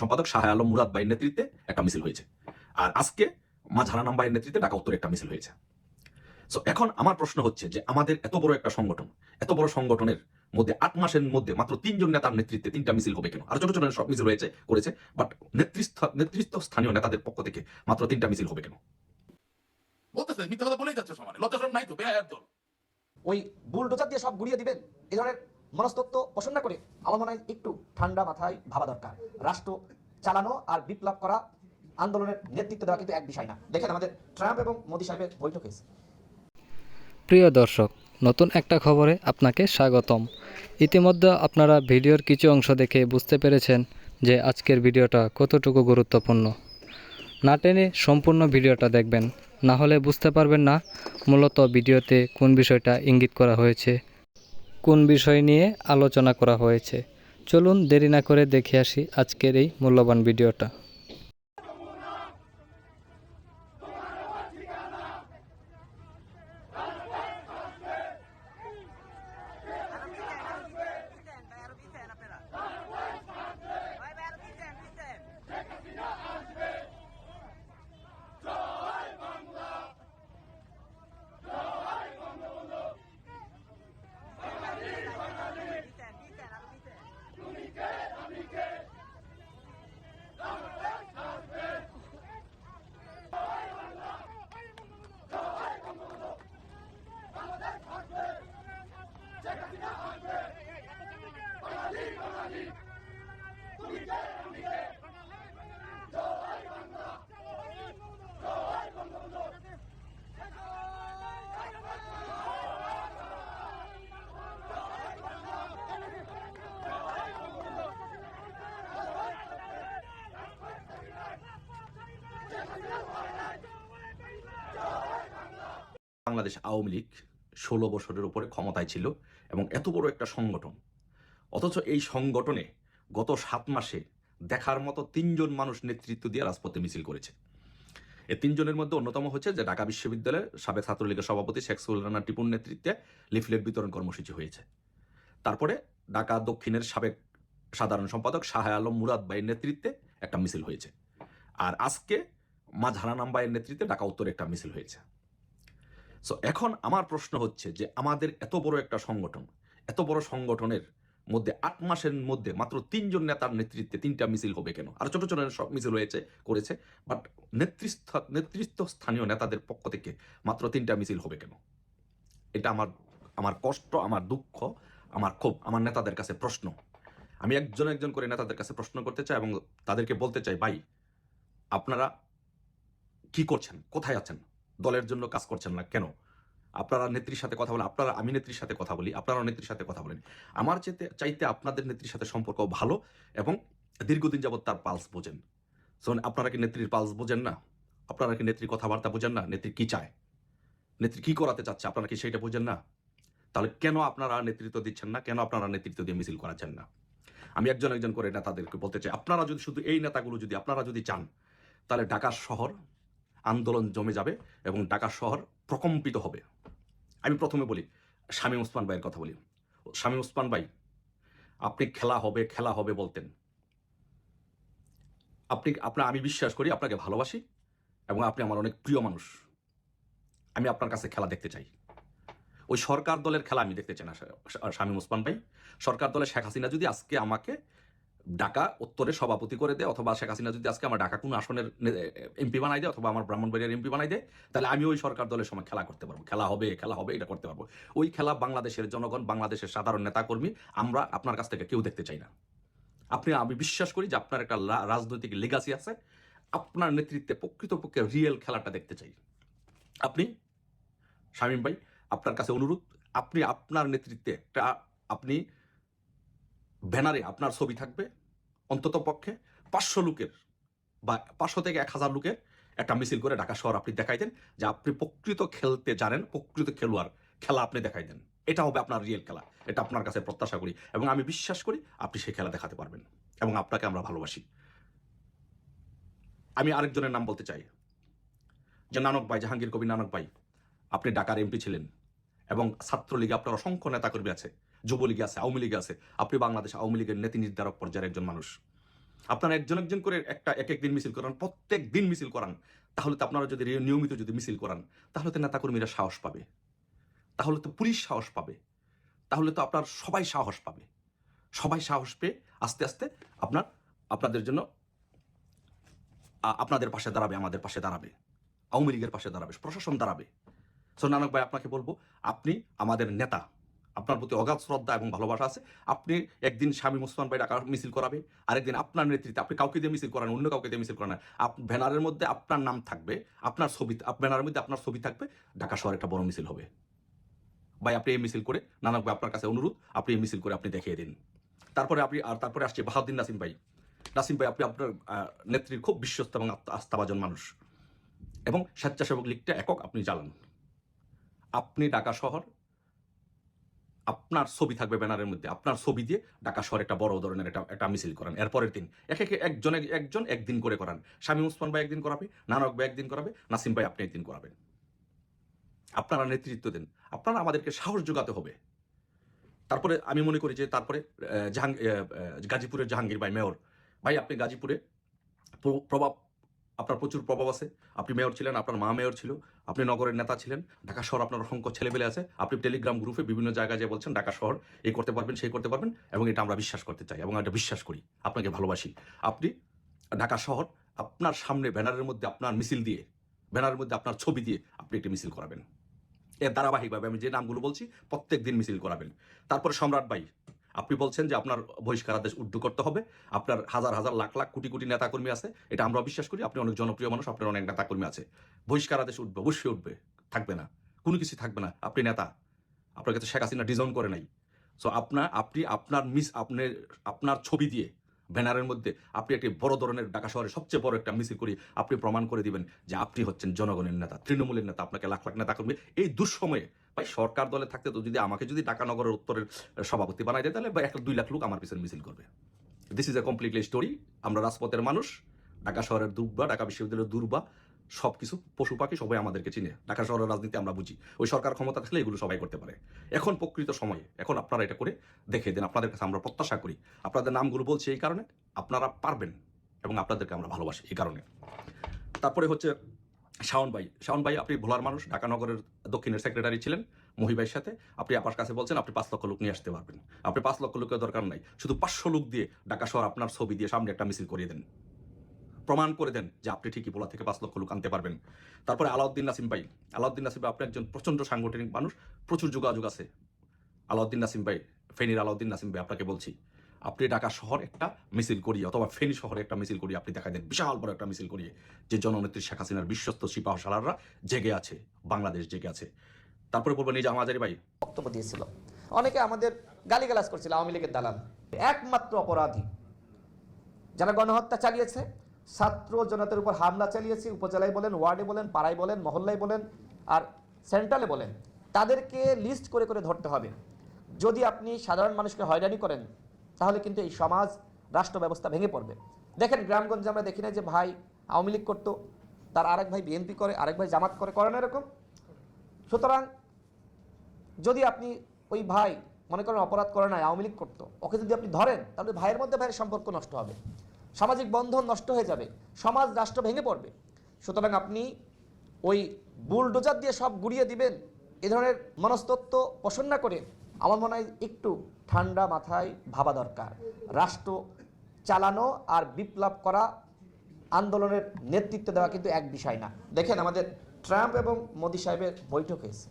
সম্পাদক শাহ আলম মুরাদ ভাইয়ের নেতৃত্বে একটা মিছিল হয়েছে। আর আজকে মাঝারানাম ভাইয়ের নেতৃত্বে ঢাকা উত্তরে একটা মিছিল হয়েছে। সো এখন আমার প্রশ্ন হচ্ছে যে আমাদের এত বড় একটা সংগঠন এত বড় সংগঠনের মধ্যে আট মাসের মধ্যে মাত্র তিনজন নেতার নেতৃত্বে তিনটা মিছিল হবে কেন? আর ছোট ছোট সব মিছিল হয়েছে করেছে বাট নেতৃত্ব নেতৃত্ব স্থানীয় নেতাদের পক্ষ থেকে মাত্র তিনটা মিছিল হবে কেন? বলতেছে মিথ্যা কথা বলেই যাচ্ছে সমানে। লজ্জা শরম নাই তো বেহায়ার দল ওই বুলডোজার দিয়ে সব গুড়িয়ে দিবেন এই ধরনের মনস্তত্ব পোষণ না করে আমার মনে হয় একটু ঠান্ডা মাথায় ভাবা দরকার। রাষ্ট্র চালানো আর বিপ্লব করা আন্দোলনের নেতৃত্ব দেওয়া কিন্তু এক বিষয় না। দেখেন আমাদের ট্রাম্প এবং মোদী সাহেবের বৈঠক হয়েছে। প্রিয় দর্শক, নতুন একটা খবরে আপনাকে স্বাগতম। ইতিমধ্যে আপনারা ভিডিওর কিছু অংশ দেখে বুঝতে পেরেছেন যে আজকের ভিডিওটা কতটুকু গুরুত্বপূর্ণ। না টেনে সম্পূর্ণ ভিডিওটা দেখবেন, না হলে বুঝতে পারবেন না মূলত ভিডিওতে কোন বিষয়টা ইঙ্গিত করা হয়েছে, কোন বিষয় নিয়ে আলোচনা করা হয়েছে। চলুন দেরি না করে দেখে আসি আজকের এই মূল্যবান ভিডিওটা। বাংলাদেশ আওয়ামী লীগ ষোলো বছরের উপরে ক্ষমতায় ছিল এবং এত বড় একটা সংগঠন। অথচ এই সংগঠনে গত সাত মাসে দেখার মতো তিনজন মানুষ নেতৃত্ব দিয়ে রাজপথে মিছিল করেছে। এই তিনজনের মধ্যে অন্যতম হচ্ছে যে ঢাকা বিশ্ববিদ্যালয়ের সাবেক ছাত্রলীগের সভাপতি শেখ সুলতানা টিপুর নেতৃত্বে লিফলেট বিতরণ কর্মসূচি হয়েছে। তারপরে ঢাকা দক্ষিণের সাবেক সাধারণ সম্পাদক শাহ আলম মুরাদ ভাইয়ের নেতৃত্বে একটা মিছিল হয়েছে। আর আজকে মা মাঝারানাম ভাইয়ের নেতৃত্বে ঢাকা উত্তরে একটা মিছিল হয়েছে। সো এখন আমার প্রশ্ন হচ্ছে যে আমাদের এত বড় একটা সংগঠন, এত বড় সংগঠনের মধ্যে আট মাসের মধ্যে মাত্র তিনজন নেতার নেতৃত্বে তিনটা মিছিল হবে কেন? আর ছোট ছোট সব মিছিল হয়েছে, করেছে বাট নেতৃত্ব নেতৃত্ব স্থানীয় নেতাদের পক্ষ থেকে মাত্র তিনটা মিছিল হবে কেন? এটা আমার আমার কষ্ট, আমার দুঃখ, আমার ক্ষোভ, আমার নেতাদের কাছে প্রশ্ন। আমি একজন একজন করে নেতাদের কাছে প্রশ্ন করতে চাই এবং তাদেরকে বলতে চাই, ভাই, আপনারা কি করছেন? কোথায় আছেন? দলের জন্য কাজ করছেন না। কেন? আপনারা নেত্রীর সাথে কথা বলেন, আপনারা আমি নেত্রীর সাথে কথা বলি আপনারা নেত্রীর সাথে কথা বলেন। আমার চেতে চাইতে আপনাদের নেত্রীর সাথে সম্পর্ক ভালো এবং দীর্ঘদিন যাবত তার পালস বোঝেন। সো আপনারা কি নেত্রীর পালস বোঝেন না? আপনারা কি নেত্রীর কথাবার্তা বোঝেন না? নেত্রী কি চায়? নেত্রী কি করাতে চাচ্ছে? আপনারা কি সেইটা বোঝেন না? তাহলে কেন আপনারা নেতৃত্ব দিচ্ছেন না? কেন আপনারা নেতৃত্ব দিয়ে মিছিল করাচ্ছেন না? আমি একজন একজন করে নেতাদেরকে বলতে চাই, আপনারা যদি শুধু এই নেতাগুলো যদি, আপনারা যদি চান, তাহলে ঢাকা শহর আন্দোলন জমে যাবে এবং ঢাকা শহর প্রকম্পিত হবে। আমি প্রথমে বলি, শামীম ওসমান ভাইয়ের কথা বলি। শামীম ওসমান ভাই, আপনি খেলা হবে খেলা হবে বলতেন। আপনি আপনার আমি বিশ্বাস করি আপনাকে ভালোবাসি এবং আপনি আমার অনেক প্রিয় মানুষ। আমি আপনার কাছে খেলা দেখতে চাই। ওই সরকার দলের খেলা আমি দেখতে চাই না, শামীম ওসমান ভাই। সরকার দলের শেখ হাসিনা যদি আজকে আমাকে ঢাকা উত্তরে সভাপতি করে দেয় অথবা শেখ হাসিনা যদি আজকে আমার ঢাকা কোন আসনের এমপি বানাই দেয় অথবা আমার ব্রাহ্মণবাড়িয়ার এমপি বানাই দেয়, তাহলে আমি ওই সরকার দলের সময় খেলা করতে পারব। খেলা হবে খেলা হবে, এটা করতে পারব। ওই খেলা বাংলাদেশের জনগণ, বাংলাদেশের সাধারণ নেতাকর্মী, আমরা আপনার কাছ থেকে কেউ দেখতে চাই না। আপনি, আমি বিশ্বাস করি যে আপনার একটা রাজনৈতিক লেগাসি আছে, আপনার নেতৃত্বে প্রকৃতপক্ষে রিয়েল খেলাটা দেখতে চাই। আপনি, শামীম ভাই, আপনার কাছে অনুরোধ, আপনি আপনার নেতৃত্বে একটা, আপনি ব্যানারে আপনার ছবি থাকবে অন্তত পক্ষে পাঁচশো লোকের বা পাঁচশো থেকে এক হাজার লোকের একটা মিছিল করে ঢাকা শহর আপনি দেখাই দেন যে আপনি প্রকৃত খেলতে জানেন, প্রকৃত খেলোয়াড় খেলা আপনি দেখাই দেন এটা হবে আপনার রিয়েল খেলা। এটা আপনার কাছে প্রত্যাশা করি এবং আমি বিশ্বাস করি আপনি সেই খেলা দেখাতে পারবেন এবং আপনাকে আমরা ভালোবাসি। আমি আরেকজনের নাম বলতে চাই, যে নানক ভাই, জাহাঙ্গীর কবি নানক ভাই, আপনি ঢাকার এমপি ছিলেন এবং ছাত্রলীগে আপনার অসংখ্য নেতাকর্মী আছে। যুবলীগে আছে, আওয়ামী লীগে আছে, আপনি বাংলাদেশ আওয়ামী লীগের নীতি নির্ধারক পর্যায়ের একজন মানুষ। আপনারা একজন একজন করে একটা, এক এক দিন মিছিল করান, প্রত্যেক দিন মিছিল করান, তাহলে তো আপনারা যদি নিয়মিত যদি মিছিল করান, তাহলে তো নেতাকর্মীরা সাহস পাবে। তাহলে তো পুলিশ সাহস পাবে। তাহলে তো আপনার সবাই সাহস পাবে। সবাই সাহস পেয়ে আস্তে আস্তে আপনার, আপনাদের জন্য আপনাদের পাশে দাঁড়াবে, আমাদের পাশে দাঁড়াবে। আওয়ামী লীগের পাশে দাঁড়াবে, প্রশাসন দাঁড়াবে। সো নানক ভাই, আপনাকে বলব, আপনি আমাদের নেতা। আপনার প্রতি অগাধ শ্রদ্ধা এবং ভালোবাসা আছে। আপনি একদিন স্বামী মুসলমান ভাই ডাকা মিছিল করাবে, আরেকদিন আপনার নেতৃত্বে আপনি কাউকে দিয়ে মিছিল করান, অন্য কাউকে দিয়ে মিছিল করান আপ ব্যানারের মধ্যে আপনার নাম থাকবে, আপনার ছবি ব্যানারের মধ্যে আপনার ছবি থাকবে, ঢাকা শহরে একটা বড় মিছিল হবে। ভাই, আপনি এই মিছিল করে নানক ভাই আপনার কাছে অনুরোধ, আপনি এই মিছিল করে আপনি দেখিয়ে দিন। তারপরে আপনি আর তারপরে আসছে বাহাউদ্দিন নাসিম ভাই। নাসিম ভাই, আপনি আপনার নেত্রীর খুব বিশ্বস্ত এবং আস্থা- আস্থাভাজন মানুষ। এবং স্বেচ্ছাসেবক লীগটা একক আপনি চালান। আপনি ঢাকা শহর আপনার ছবি থাকবে ব্যানারের মধ্যে। আপনার ছবি দিয়ে ঢাকা শহর একটা বড় ধরনের একটা একটা মিছিল করেন। এরপরের দিন এক এক একজন একজন একদিন করে করান। স্বামী উসমান ভাই একদিন করাবে নানক ভাই একদিন করাবে নাসিম ভাই আপনি একদিন করাবেন। আপনারা নেতৃত্ব দেন। আপনারা আমাদেরকে সাহস যোগাতে হবে। তারপরে আমি মনে করি যে তারপরে আহ, জাহাং আহ, আহ, গাজীপুরের জাহাঙ্গীর ভাই মেয়র। ভাই আপনি গাজীপুরে প্র- প্রভাব আপনার প্রচুর প্রভাব আছে। আপনি মেয়র ছিলেন আপনার মা মেয়র ছিল। আপনি নগরের নেতা ছিলেন, ঢাকা শহর আপনার অসংখ্য ছেলেপেলে আছে। আপনি টেলিগ্রাম গ্রুপে বিভিন্ন জায়গায় যে বলছেন, ঢাকা শহর এই করতে পারবেন, সেই করতে পারবেন, এবং এটা আমরা বিশ্বাস করতে চাই, এবং এটা বিশ্বাস করি, আপনাকে ভালোবাসি। আপনি ঢাকা শহর, আপনার সামনে ব্যানারের মধ্যে আপনার মিছিল দিয়ে, ব্যানারের মধ্যে আপনার ছবি দিয়ে আপনি একটি মিছিল করাবেন। এর ধারাবাহিকভাবে আমি যে নামগুলো বলছি, প্রত্যেক দিন মিছিল করাবেন। তারপরে সম্রাট ভাই আপনি বলছেন যে আপনার বহিষ্কারাদেশ উদ্ধ করতে হবে। আপনার হাজার হাজার লাখ লাখ কোটি কোটি নেতাকর্মী আছে। এটা আমরা বিশ্বাস করি, আপনি অনেক জনপ্রিয় মানুষ, আপনার অনেক নেতাকর্মী আছে। বহিষ্কারাদেশ উঠবে অবশ্যই উঠবে থাকবে না। কোনো কিছু থাকবে না। আপনি নেতা। আপনার কাছে শেখ হাসিনা ডিজাইন করে নাই। সো আপনার আপনি, আপনার মিস আপনার আপনার ছবি দিয়ে ব্যানারের মধ্যে আপনি একটি বড় ধরনের ঢাকা শহরে সবচেয়ে বড় একটা মিছিল করি, আপনি প্রমাণ করে দিবেন যে আপনি হচ্ছেন জনগণের নেতা, তৃণমূলের নেতা, আপনাকে লাখ লাখ নেতা করবে এই দুঃসময়ে, ভাই, সরকার দলে থাকতে তো যদি আমাকে যদি ঢাকা নগরের উত্তরের সভাপতি বানাই দেয়, তাহলে এক দুই লাখ লোক আমার পিছনে মিছিল করবে। This is a completely story আমরা রাজপথের মানুষ, ঢাকা শহরের দুর্বা, ঢাকা বিশ্ববিদ্যালয়ের দুর্বা সব কিছু পশু পাখি সবাই আমাদেরকে চিনে। ঢাকা শহরের রাজনীতি আমরা বুঝি। ওই সরকার ক্ষমতা থাকলে এগুলো সবাই করতে পারে। এখন প্রকৃত সময়ে, এখন আপনারা এটা করে দেখে দেন, আপনাদের কাছে আমরা প্রত্যাশা করি। আপনাদের নামগুলো বলছি এই কারণে, আপনারা পারবেন এবং আপনাদেরকে আমরা ভালোবাসি এই কারণে। তারপরে হচ্ছে শাওন ভাই। শাওন ভাই, আপনি ভোলার মানুষ, ঢাকা নগরের দক্ষিণের সেক্রেটারি ছিলেন মহিবাইয়ের সাথে। আপনি আপনার কাছে বলছেন, আপনি পাঁচ লক্ষ লোক নিয়ে আসতে পারবেন। আপনি পাঁচ লক্ষ লোকের দরকার নাই। শুধু পাঁচশো লোক দিয়ে ঢাকা শহর আপনার ছবি দিয়ে সামনে একটা মিছিল করিয়ে দেন। প্রমাণ করে দেন যে আপনি ঠিকই ভোলা থেকে পাঁচ লক্ষ লোক আনতে পারবেন। তারপরে আলাউদ্দিন নাসিম ভাই, আলাউদ্দিন নাসিম ভাই আপনি একজন প্রচণ্ড সাংগঠনিক মানুষ, প্রচুর যোগাযোগ আছে। আলাউদ্দিন নাসিম ভাই, ফেনীর আলাউদ্দিন নাসিম ভাই আপনাকে বলছি, আপনি ঢাকা শহর একটা মিছিল করিয়ে অথবা ফেনী শহরে একটা মিছিল করিয়ে আপনি দেখা দেন, বিশাল বড় একটা মিছিল করিয়ে, যে জননেত্রী শেখ হাসিনার বিশ্বস্ত সিপাহ সালাররা জেগে আছে, বাংলাদেশ জেগে আছে। তারপরে বলব নিজে আমাজারি ভাই। বক্তব্য দিয়েছিল। অনেকে আমাদের গালিগালাজ করছিল আওয়ামী লীগের দালাল। একমাত্র অপরাধী যারা গণহত্যা চালিয়েছে ছাত্র জনতার উপর হামলা চালিয়েছে, উপজেলায় বলেন, ওয়ার্ডে বলেন, পাড়ায় বলেন, মহল্লায় বলেন আর সেন্ট্রালে বলেন, তাদেরকে লিস্ট করে করে ধরতে হবে। যদি আপনি সাধারণ মানুষকে হয়রানি করেন, তাহলে কিন্তু এই সমাজ, রাষ্ট্র ব্যবস্থা ভেঙে পড়বে। দেখেন, গ্রামগঞ্জে আমরা দেখি না যে ভাই আওয়ামী লীগ করতো, তার আরেক ভাই বিএনপি করে, আরেক ভাই জামাত করে করে না এরকম? সুতরাং যদি আপনি ওই ভাই, মনে করেন, অপরাধ করে নাই, আওয়ামী লীগ করতো, ওকে যদি আপনি ধরেন, তাহলে ভাইয়ের মধ্যে ভাইয়ের সম্পর্ক নষ্ট হবে। সামাজিক বন্ধন নষ্ট হয়ে যাবে, সমাজ রাষ্ট্র ভেঙে পড়বে। সুতরাং আপনি ওই বুলডোজার দিয়ে সব গুড়িয়ে দিবেন, এ ধরনের মনস্তত্ব পোষণ না করে, আমার মনে হয় একটু ঠান্ডা মাথায় ভাবা দরকার। রাষ্ট্র চালানো আর বিপ্লব করা আন্দোলনের নেতৃত্ব দেওয়া কিন্তু এক বিষয় না। দেখেন আমাদের ট্রাম্প এবং মোদি সাহেবের বৈঠক হয়েছে।